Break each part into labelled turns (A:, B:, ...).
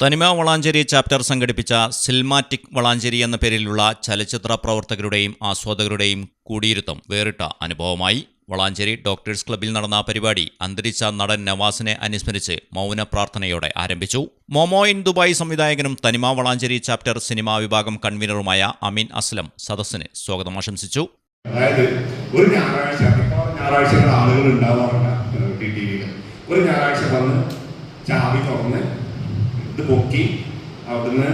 A: തനിമ വളാഞ്ചേരി ചാപ്റ്റർ സംഘടിപ്പിച്ച സിൽമാറ്റിക് വളാഞ്ചേരി എന്ന പേരിലുള്ള ചലച്ചിത്ര പ്രവർത്തകരുടെയും ആസ്വാദകരുടെയും കൂടിയിരുത്തം വേറിട്ട അനുഭവമായി. വളാഞ്ചേരി ഡോക്ടേഴ്സ് ക്ലബ്ബിൽ നടന്ന പരിപാടി അന്തരിച്ച നടൻ നവാസിനെ അനുസ്മരിച്ച് മൗന പ്രാർത്ഥനയോടെ ആരംഭിച്ചു. മോമോ ഇൻ ദുബായ് സംവിധായകനും തനിമ വളാഞ്ചേരി ചാപ്റ്റർ സിനിമാ വിഭാഗം കൺവീനറുമായ അമീൻ അസ്ലം സദസ്സിന് സ്വാഗതം ആശംസിച്ചു.
B: അതായത് ഒരു ഞായറാഴ്ച ആളുകൾ ഒരു ഞായറാഴ്ച വന്ന് ചാവി തുറന്ന് പിന്നെ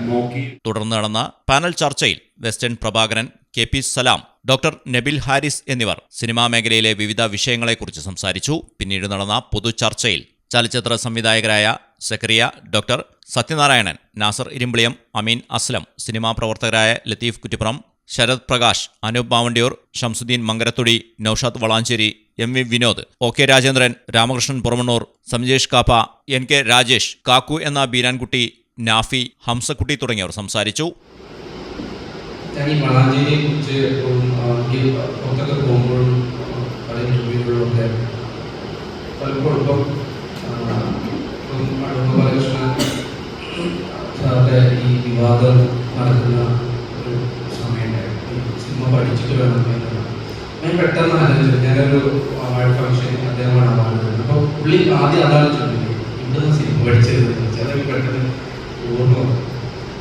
B: നോക്കി
A: തുടർന്ന് നടന്ന പാനൽ ചർച്ചയിൽ western Prabhakaran K P Salam doctor Nabil Haris എന്നിവർ സിനിമാ മേഖലയിലെ വിവിധ വിഷയങ്ങളെക്കുറിച്ച് സംസാരിച്ചു. പിന്നീട് നടന്ന പൊതു ചർച്ചയിൽ ചലച്ചിത്ര സംവിധായകരായ സക്കറിയ ഡോക്ടർ സത്യനാരായണൻ നാസർ ഇരിമ്പിളിയം അമീൻ അസ്ലം സിനിമാ പ്രവർത്തകരായ Latheef Kuttippuram Sarath Prakash Anoop Mavandiyur Shamsuddin Mankarathudi Naushad Valanchery M V Vinod O K Rajendran Ramakrishnan Puramannur Samjesh Kappa N K Rajesh Kakku എന്ന ബീരാൻകുട്ടി നാഫി ഹംസക്കുട്ടി തുടങ്ങിയവർ സംസാരിച്ചു.
C: ഞാൻ പലപ്പോഴും ഈ വിവാദം നടക്കുന്ന ഒരു പഠിച്ചിട്ട് വേണം ഞാൻ പെട്ടെന്ന് ആലോചിച്ചു. ഞാനൊരു അവാർഡ് ഫംഗ്ഷൻ അദ്ദേഹമാണ് അവാർഡ് അപ്പോൾ പുള്ളി ആദ്യം അതാണ് ചോദിക്കുന്നത്. ഇവിടുന്ന് സിനിമ പഠിച്ചത്? ചോദിച്ചു. പെട്ടെന്ന് ഓർമ്മ വന്നു.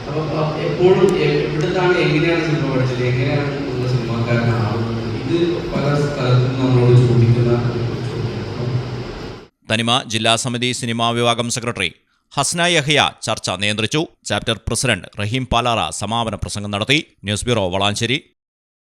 C: അപ്പൊ എപ്പോഴും എവിടുന്നാണ് എങ്ങനെയാണ് സിനിമ പഠിച്ചത്? എങ്ങനെയാണ് നമ്മൾ സിനിമാക്കാരനാവുന്നത്? ഇത് പല സ്ഥലത്തും നമ്മളോട് ചോദിക്കുന്ന
A: തനിമ ജില്ലാ സമിതി സിനിമാ വിഭാഗം സെക്രട്ടറി ഹസ്ന യഹ്യ ചർച്ച നിയന്ത്രിച്ചു. ചാപ്റ്റർ പ്രസിഡന്റ് റഹീം പാലാറ സമാപന പ്രസംഗം നടത്തി. News bureau Valanchery.